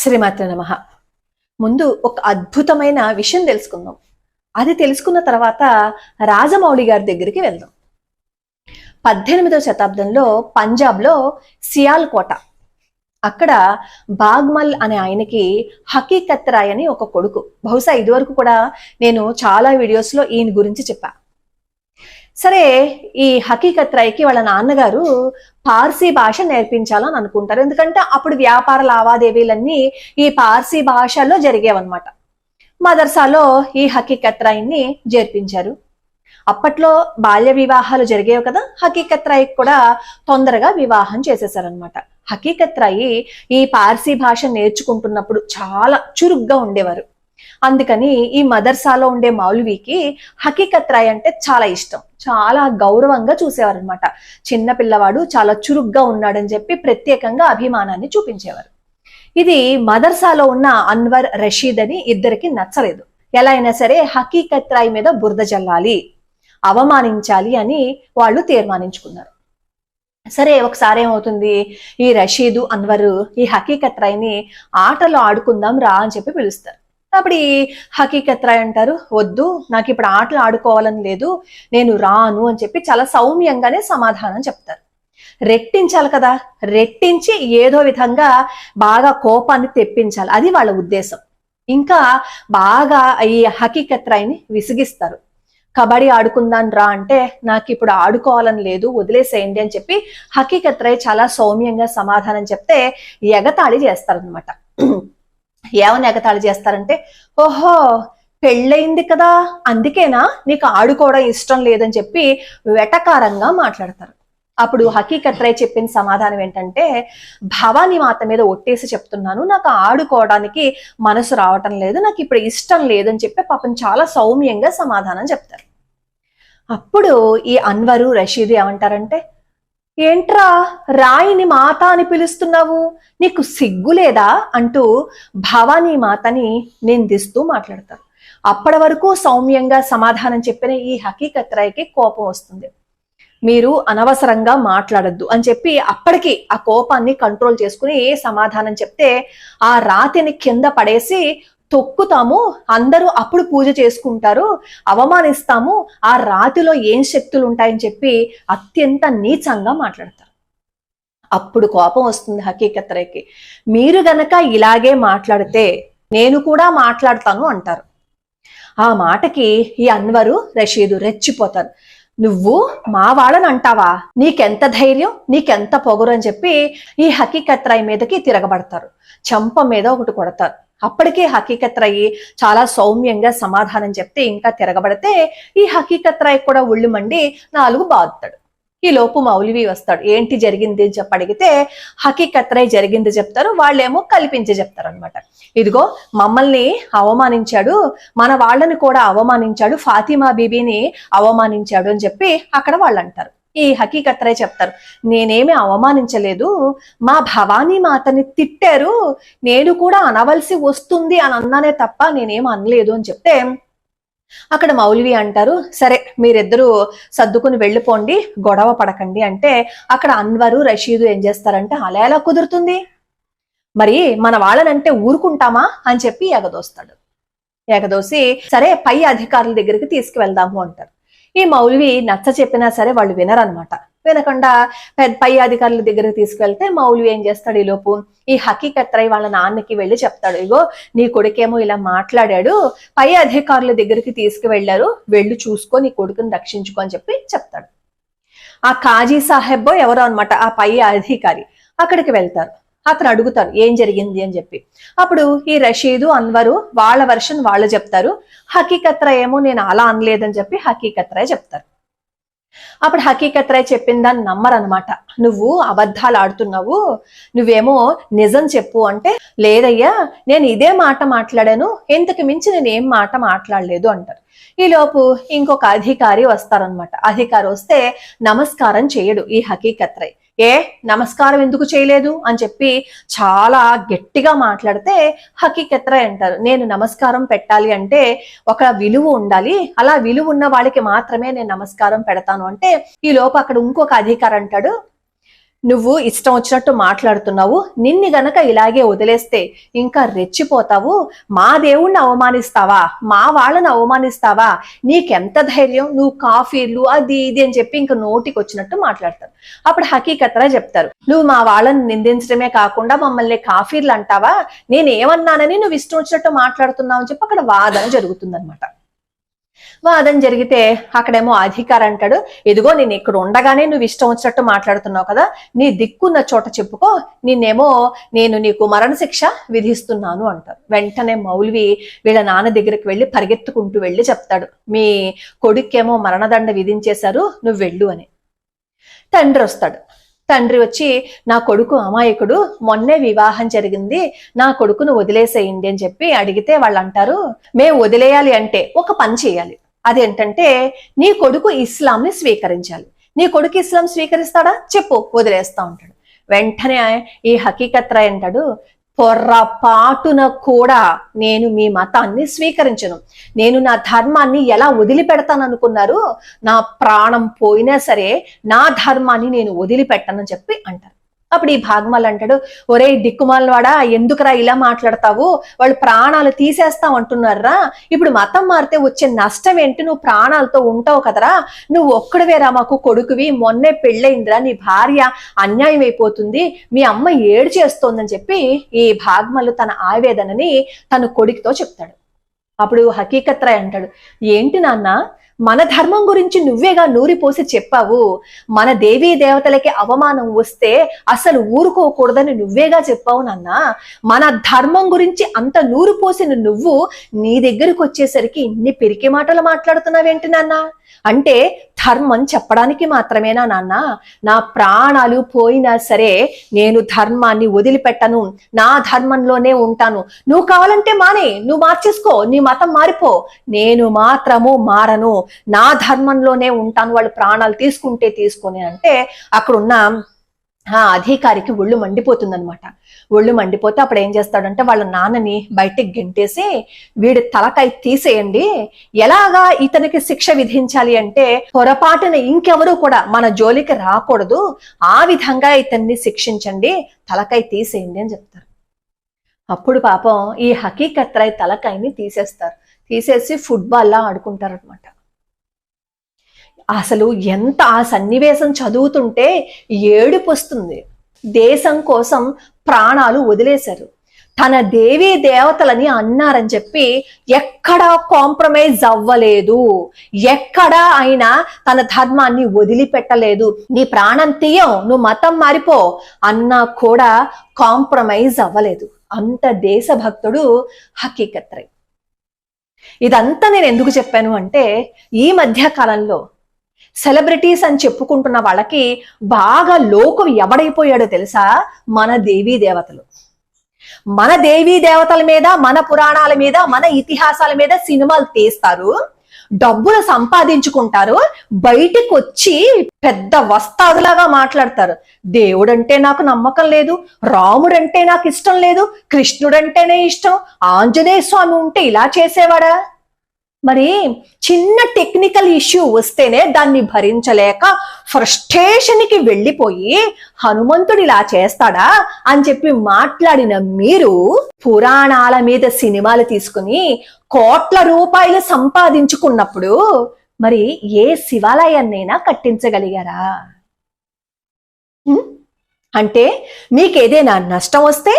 శ్రీమాత్ర నమ. ముందు ఒక అద్భుతమైన విషయం తెలుసుకుందాం. అది తెలుసుకున్న తర్వాత రాజమౌళి గారి దగ్గరికి వెళ్దాం. పద్దెనిమిదవ శతాబ్దంలో పంజాబ్లో సియాల్ కోట. అక్కడ బాగ్మల్ అనే ఆయనకి హకీకత్ రాయ్ అని ఒక కొడుకు. బహుశా ఇదివరకు కూడా నేను చాలా వీడియోస్లో ఈయన గురించి చెప్పా. సరే ఈ హకీకత్ రైకి వాళ్ళ నాన్నగారు పార్సీ భాష నేర్పించాలని అనుకుంటారు. ఎందుకంటే అప్పుడు వ్యాపార లావాదేవీలన్నీ ఈ పార్సీ భాషలో జరిగేవన్నమాట. మదర్సాలో ఈ హకీకత్ రాయ్ని చేర్పించారు. అప్పట్లో బాల్య వివాహాలు జరిగేవి కదా హకీకత్ రాయ్కి కూడా తొందరగా వివాహం చేసేసారనమాట హకీకత్ రాయి ఈ పార్సీ భాష నేర్చుకుంటున్నప్పుడు చాలా చురుగ్గా ఉండేవారు. అందుకని ఈ మదర్సాలో ఉండే మౌల్వీకి హకీకత్ రాయ్ అంటే చాలా ఇష్టం. చాలా గౌరవంగా చూసేవారనమాట చిన్న పిల్లవాడు చాలా చురుగ్గా ఉన్నాడని చెప్పి ప్రత్యేకంగా అభిమానాన్ని చూపించేవారు. ఇది మదర్సాలో ఉన్న అన్వర్ రషీద్ అని ఇద్దరికి నచ్చలేదు. ఎలా అయినా సరే హకీకత్ రాయ్ మీద బురద జల్లాలి అవమానించాలి అని వాళ్ళు తీర్మానించుకున్నారు. సరే ఒకసారి ఏమవుతుంది? ఈ రషీదు అన్వరు ఈ హకీకత్ రాయ్ని ఆటలో ఆడుకుందాం రా అని చెప్పి పిలుస్తారు. అప్పుడు ఈ హకీకత్ అంటారు వద్దు నాకు ఇప్పుడు ఆటలు ఆడుకోవాలని లేదు నేను రాను అని చెప్పి చాలా సౌమ్యంగానే సమాధానం చెప్తారు. రెట్టించాలి కదా రెట్టించి ఏదో విధంగా బాగా కోపాన్ని తెప్పించాలి అది వాళ్ళ ఉద్దేశం. ఇంకా బాగా ఈ హకీకత్రాయ్ని విసిగిస్తారు. కబడ్డీ ఆడుకుందాం రా అంటే నాకు ఇప్పుడు ఆడుకోవాలని లేదు వదిలేసేయండి అని చెప్పి హకీకత్రాయ్ చాలా సౌమ్యంగా సమాధానం చెప్తే ఎగతాళి చేస్తారనమాట ఏమని ఎగతాళి చేస్తారంటే ఓహో పెళ్ళయింది కదా అందుకేనా నీకు ఆడుకోవడం ఇష్టం లేదని చెప్పి వెటకారంగా మాట్లాడతారు. అప్పుడు హకీకత్ చెప్పిన సమాధానం ఏంటంటే భవాని మాత మీద ఒట్టేసి చెప్తున్నాను నాకు ఆడుకోవడానికి మనసు రావటం లేదు నాకు ఇప్పుడు ఇష్టం లేదని చెప్పి పాపం చాలా సౌమ్యంగా సమాధానం చెప్తారు. అప్పుడు ఈ అన్వరు రషీద్ ఏమంటారంటే ఏంట్రా రాయిని మాత అని పిలుస్తున్నావు? నీకు సిగ్గు లేదా? అంటూ భవానీ మాతని నిందిస్తూ మాట్లాడతారు అప్పటి వరకు సౌమ్యంగా సమాధానం చెప్పిన ఈ హకీకత్ రాయికి కోపం వస్తుంది. మీరు అనవసరంగా మాట్లాడద్దు అని చెప్పి అప్పటికి ఆ కోపాన్ని కంట్రోల్ చేసుకుని ఏ సమాధానం చెప్తే ఆ రాతిని కింద పడేసి తొక్కుతాము అందరూ అప్పుడు పూజ చేసుకుంటారు అవమానిస్తాము ఆ రాతిలో ఏం శక్తులు ఉంటాయని చెప్పి అత్యంత నీచంగా మాట్లాడతారు. అప్పుడు కోపం వస్తుంది హకీకత్ మీరు గనక ఇలాగే మాట్లాడితే నేను కూడా మాట్లాడతాను అంటారు. ఆ మాటకి ఈ అన్వరు రషీదు రెచ్చిపోతారు. నువ్వు మా వాళ్ళని అంటావా? నీకెంత ధైర్యం నీకెంత పొగరు అని చెప్పి ఈ హకీకత్ రాయ్ మీదకి తిరగబడతారు. చంప మీద ఒకటి కొడతారు. అప్పటికే హకీకత్ రాయి చాలా సౌమ్యంగా సమాధానం చెప్తే ఇంకా తిరగబడితే ఈ హకీకత్ రాయ్ కూడా ఒళ్ళు మండి నాలుగు బాదుతాడు. ఈ లోపు మౌలివి వస్తాడు. ఏంటి జరిగింది అని చెప్పి అడిగితే హకీకత్ జరిగింది చెప్తారు వాళ్ళేమో కల్పించి చెప్తారు అనమాట ఇదిగో మమ్మల్ని అవమానించాడు మన వాళ్ళని కూడా అవమానించాడు ఫాతిమా బీబీని అవమానించాడు అని చెప్పి అక్కడ వాళ్ళు అంటారు ఈ హకీకత్రే చెప్తారు. నేనేమి అవమానించలేదు. మా భవానీ మాతని తిట్టారు. నేను కూడా అనవలసి వస్తుంది అని అన్నానే తప్ప నేనేం అనలేదు అని చెప్తే అక్కడ మౌలివి అంటారు సరే మీరిద్దరూ సర్దుకుని వెళ్ళిపోండి గొడవ పడకండి అంటే అక్కడ అన్వరు రషీదు ఏం చేస్తారంటే అలా ఎలా కుదురుతుంది? మరి మన వాళ్ళనంటే ఊరుకుంటామా? అని చెప్పి ఎగదోస్తాడు ఎగదోసి సరే పై అధికారుల దగ్గరికి తీసుకువెళ్దాము అంటారు. ఈ మౌలివి నచ్చ చెప్పినా సరే వాళ్ళు వినరనమాట వినకుండా పై అధికారుల దగ్గరికి తీసుకెళ్తే మౌలివి ఏం చేస్తాడు ఈ లోపు? ఈ హకీకత్రై వాళ్ళ నాన్నకి వెళ్ళి చెప్తాడు ఇగో నీ కొడుకేమో ఇలా మాట్లాడాడు పై అధికారుల దగ్గరికి తీసుకువెళ్ళారు వెళ్ళి చూసుకో నీ కొడుకుని రక్షించుకో అని చెప్పి చెప్తాడు. ఆ కాజీ సాహెబ్బో ఎవరో అనమాట ఆ పై అధికారి. అక్కడికి వెళ్తారు. అతను అడుగుతారు ఏం జరిగింది? అని చెప్పి. అప్పుడు ఈ రషీదు అన్వరు వాళ్ళ వర్షన్ వాళ్ళు చెప్తారు. హకీకత్ర ఏమో నేను అలా అనలేదని చెప్పి హకీకత్ చెప్తారు. అప్పుడు హకీకత్ రాయ్ చెప్పిన నమ్మరు నమ్మరనమాట నువ్వు అబద్ధాలు ఆడుతున్నావు. నువ్వేమో నిజం చెప్పు అంటే లేదయ్యా నేను ఇదే మాట మాట్లాడాను. ఇంతకు మించి నేను ఏం మాట మాట్లాడలేదు అంటారు. ఈలోపు ఇంకొక అధికారి వస్తారనమాట అధికారి వస్తే నమస్కారం చేయడు ఈ హకీకత్రై ఏ నమస్కారం ఎందుకు చేయలేదు? అని చెప్పి చాలా గట్టిగా మాట్లాడితే హకీకత్ అంటారు. నేను నమస్కారం పెట్టాలి అంటే ఒక విలువ ఉండాలి. అలా విలువ ఉన్న వాళ్ళకి మాత్రమే నేను నమస్కారం పెడతాను అంటే ఈ లోపు అక్కడ ఇంకొక అధికారి అంటాడు నువ్వు ఇష్టం వచ్చినట్టు మాట్లాడుతున్నావు నిన్ను గనక ఇలాగే వదిలేస్తే ఇంకా రెచ్చిపోతావు. మా దేవుణ్ణి అవమానిస్తావా? మా వాళ్ళని అవమానిస్తావా? నీకెంత ధైర్యం? నువ్వు కాఫీలు అది ఇది అని చెప్పి ఇంకా నోటికి వచ్చినట్టు మాట్లాడతారు. అప్పుడు హకీకతరా చెప్తారు నువ్వు మా వాళ్ళని నిందించడమే కాకుండా మమ్మల్ని కాఫీలు అంటావా? నేనేమన్నానని నువ్వు ఇష్టం వచ్చినట్టు మాట్లాడుతున్నావు అని చెప్పి అక్కడ వాదన జరుగుతుందన్నమాట. వాదన జరిగితే అక్కడేమో అధికారి అంటాడు ఇదిగో నేను ఇక్కడ ఉండగానే నువ్వు ఇష్టం వచ్చినట్టు మాట్లాడుతున్నావు కదా నీ దిక్కున్న చోట చెప్పుకో నిన్నేమో నేను నీకు మరణశిక్ష విధిస్తున్నాను అంటారు. వెంటనే మౌల్వి వీళ్ళ నాన్న దగ్గరికి వెళ్ళి పరిగెత్తుకుంటూ వెళ్ళి చెప్తాడు మీ కొడుక్కేమో మరణదండ విధించేశారు నువ్వు వెళ్ళు అని. తండ్రి వస్తాడు తండ్రి వచ్చి నా కొడుకు అమాయకుడు మొన్నే వివాహం జరిగింది నా కొడుకును వదిలేసేయండి అని చెప్పి అడిగితే వాళ్ళు అంటారు మేము వదిలేయాలి అంటే ఒక పని చేయాలి. అదేంటంటే నీ కొడుకు ఇస్లాంని స్వీకరించాలి. నీ కొడుకు ఇస్లాం స్వీకరిస్తాడా? చెప్పు వదిలేస్తా ఉంటాడు. వెంటనే ఈ హకీకత్ర అంటాడు పొర్రపాటున కూడా నేను మీ మతాన్ని స్వీకరించను. నేను నా ధర్మాన్ని ఎలా వదిలిపెడతాననుకున్నారు నా ప్రాణం పోయినా సరే నా ధర్మాన్ని నేను వదిలిపెట్టనని చెప్పి అంటారు. అప్పుడు ఈ భాగమల్ అంటాడు ఒరే దిక్కుమాలవాడా ఎందుకురా ఇలా మాట్లాడతావు? వాళ్ళు ప్రాణాలు తీసేస్తాం అంటున్నారా ఇప్పుడు మతం మారితే వచ్చే నష్టం ఏంటి? నువ్వు ప్రాణాలతో ఉంటావు కదరా. నువ్వు ఒక్కడవేరా మాకు కొడుకువి. మొన్నే పెళ్ళయిందిరా నీ భార్య అన్యాయం అయిపోతుంది. మీ అమ్మ ఏడు చేస్తోందని చెప్పి ఈ భాగమలు తన ఆవేదనని తన కొడుకుతో చెప్తాడు. అప్పుడు హకీకత్రా అంటాడు ఏంటి నాన్న మన ధర్మం గురించి నువ్వేగా నూరిపోసి చెప్పావు మన దేవీ దేవతలకి అవమానం వస్తే అసలు ఊరుకోకూడదని నువ్వేగా చెప్పావు నాన్న. మన ధర్మం గురించి అంత నూరు పోసిన నువ్వు నీ దగ్గరకు వచ్చేసరికి ఇన్ని పిరికి మాటలు మాట్లాడుతున్నావేంటి నాన్న? అంటే ధర్మం చెప్పడానికి మాత్రమేనా నాన్న? నా ప్రాణాలు పోయినా సరే నేను ధర్మాన్ని వదిలిపెట్టను. నా ధర్మంలోనే ఉంటాను. నువ్వు కావాలంటే మానే. నువ్వు మార్చేసుకో. నీ మతం మారిపో. నేను మాత్రము మారను. నా ధర్మంలోనే ఉంటాను. వాళ్ళు ప్రాణాలు తీసుకుంటే తీసుకొని అంటే అక్కడున్న ఆ అధికారికి ఒళ్ళు మండిపోతుందనమాట ఒళ్ళు మండిపోతే అప్పుడు ఏం చేస్తాడంటే వాళ్ళ నాన్నని బయటికి గెంటేసి వీడి తలకాయ తీసేయండి. ఎలాగా ఇతనికి శిక్ష విధించాలి అంటే పొరపాటున ఇంకెవరూ కూడా మన జోలికి రాకూడదు. ఆ విధంగా ఇతన్ని శిక్షించండి. తలకాయ తీసేయండి అని చెప్తారు. అప్పుడు పాపం ఈ హకీకత్రాయ్ తలకాయని తీసేస్తారు. తీసేసి ఫుట్బాల్లా ఆడుకుంటారనమాట అసలు ఎంత ఆ సన్నివేశం చదువుతుంటే ఏడుపు వస్తుంది దేశం కోసం ప్రాణాలు వదిలేశారు. తన దేవీ దేవతలని అన్నారని చెప్పి ఎక్కడా కాంప్రమైజ్ అవ్వలేదు. ఎక్కడా ఆయన తన ధర్మాన్ని వదిలిపెట్టలేదు. నీ ప్రాణం తీయం నువ్వు మతం మారిపో అన్నా కూడా కాంప్రమైజ్ అవ్వలేదు. అంత దేశభక్తుడు హకీకత్రై. ఇదంతా నేను ఎందుకు చెప్పాను అంటే ఈ మధ్య కాలంలో సెలబ్రిటీస్ అని చెప్పుకుంటున్న వాళ్ళకి బాగా లోకం ఎవడైపోయాడో తెలుసా? మన దేవీ దేవతలు. మన దేవీ దేవతల మీద మన పురాణాల మీద మన ఇతిహాసాల మీద సినిమాలు తీస్తారు. డబ్బులు సంపాదించుకుంటారు. బయటికి వచ్చి పెద్ద వస్తాదులాగా మాట్లాడతారు. దేవుడంటే నాకు నమ్మకం లేదు. రాముడంటే నాకు ఇష్టం లేదు. కృష్ణుడంటేనే ఇష్టం. ఆంజనేయ స్వామి ఉంటే ఇలా చేసేవాడా? మరి చిన్న టెక్నికల్ ఇష్యూ వస్తేనే దాన్ని భరించలేక ఫ్రస్ట్రేషన్కి వెళ్ళిపోయి హనుమంతుడు ఇలా చేస్తాడా అని చెప్పి మాట్లాడిన మీరు పురాణాల మీద సినిమాలు తీసుకుని కోట్ల రూపాయలు సంపాదించుకున్నప్పుడు మరి ఏ శివాలయాన్నైనా కట్టించగలిగారా? అంటే అంటే మీకేదైనా నష్టం వస్తే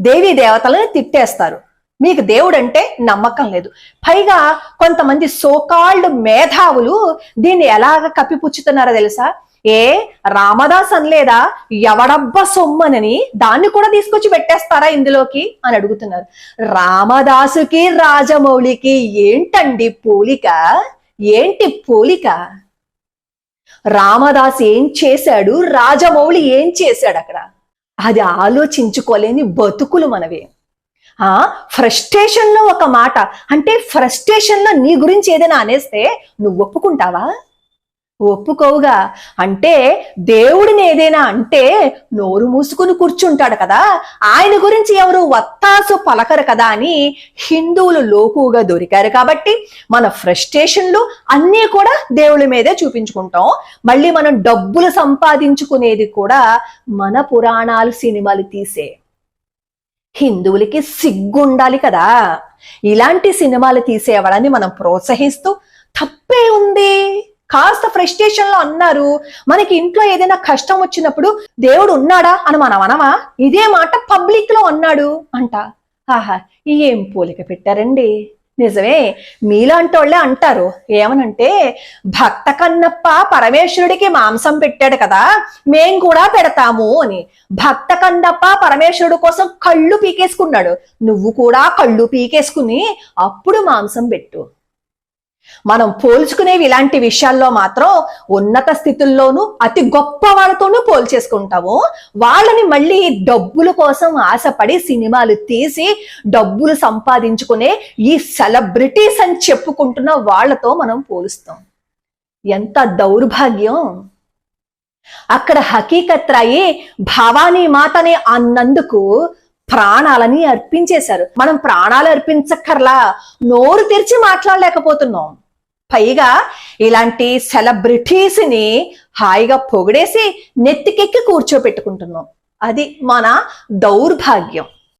దేవీ దేవతలను తిట్టేస్తారు. మీకు దేవుడు అంటే నమ్మకం లేదు. పైగా కొంతమంది సోకాల్డ్ మేధావులు దీన్ని ఎలాగ కప్పిపుచ్చుతున్నారో తెలుసా? ఏ రామదాస్ అనలేదా? ఎవడబ్బ సొమ్మనని దాన్ని కూడా తీసుకొచ్చి పెట్టేస్తారా ఇందులోకి అని అడుగుతున్నారు. రామదాసుకి రాజమౌళికి ఏంటండి పోలిక? ఏంటి పోలిక? రామదాస్ ఏం చేశాడు? రాజమౌళి ఏం చేశాడు అక్కడ? అది ఆలోచించుకోలేని బతుకులు మనవే. ఆ ఫ్రస్ట్రేషన్లో ఒక మాట. అంటే ఫ్రస్ట్రేషన్లో నీ గురించి ఏదైనా అనేస్తే నువ్వు ఒప్పుకుంటావా? ఒప్పుకోవుగా. అంటే దేవుడిని ఏదైనా అంటే నోరు మూసుకుని కూర్చుంటాడు కదా. ఆయన గురించి ఎవరు వత్తాసు పలకరు కదా అని హిందువులు లోకుగా దొరికారు కాబట్టి మన ఫ్రస్ట్రేషన్లు అన్నీ కూడా దేవుడి మీదే చూపించుకుంటాం. మళ్ళీ మనం డబ్బులు సంపాదించుకునేది కూడా మన పురాణాలు సినిమాలు తీసే హిందువులకి సిగ్గుండాలి కదా. ఇలాంటి సినిమాలు తీసేవాళ్ళని మనం ప్రోత్సహిస్తూ తప్పే ఉంది. కాస్త ఫ్రస్ట్రేషన్లో అన్నారు. మనకి ఇంట్లో ఏదైనా కష్టం వచ్చినప్పుడు దేవుడు ఉన్నాడా అని మనం అనమా ఇదే మాట పబ్లిక్లో అన్నాడు అంట. ఆహా ఏం పోలిక పెట్టారండి? నిజమే మీలాంటి వాళ్ళే అంటారు. ఏమనంటే భక్త కన్నప్ప పరమేశ్వరుడికి మాంసం పెట్టాడు కదా మేం కూడా పెడతాము అని. భక్త కన్నప్ప పరమేశ్వరుడు కోసం కళ్ళు పీకేసుకున్నాడు. నువ్వు కూడా కళ్ళు పీకేసుకుని అప్పుడు మాంసం పెట్టు. మనం పోల్చుకునేవి ఇలాంటి విషయాల్లో మాత్రం ఉన్నత స్థితుల్లోనూ అతి గొప్ప వాళ్ళతోనూ పోల్చేసుకుంటాము. వాళ్ళని మళ్ళీ డబ్బుల కోసం ఆశపడి సినిమాలు తీసి డబ్బులు సంపాదించుకునే ఈ సెలబ్రిటీస్ అని చెప్పుకుంటున్న వాళ్ళతో మనం పోలుస్తాం. ఎంత దౌర్భాగ్యం! అక్కడ హకీకత్ రాయి భవానీ మాతనే అన్నందుకు ప్రాణాలని అర్పించేశారు. మనం ప్రాణాలు అర్పించక్కర్లా నోరు తెరిచి మాట్లాడలేకపోతున్నాం. పైగా ఇలాంటి సెలబ్రిటీస్ని హాయిగా పొగిడేసి నెత్తికెక్కి కూర్చోపెట్టుకుంటున్నాం. అది మన దౌర్భాగ్యం.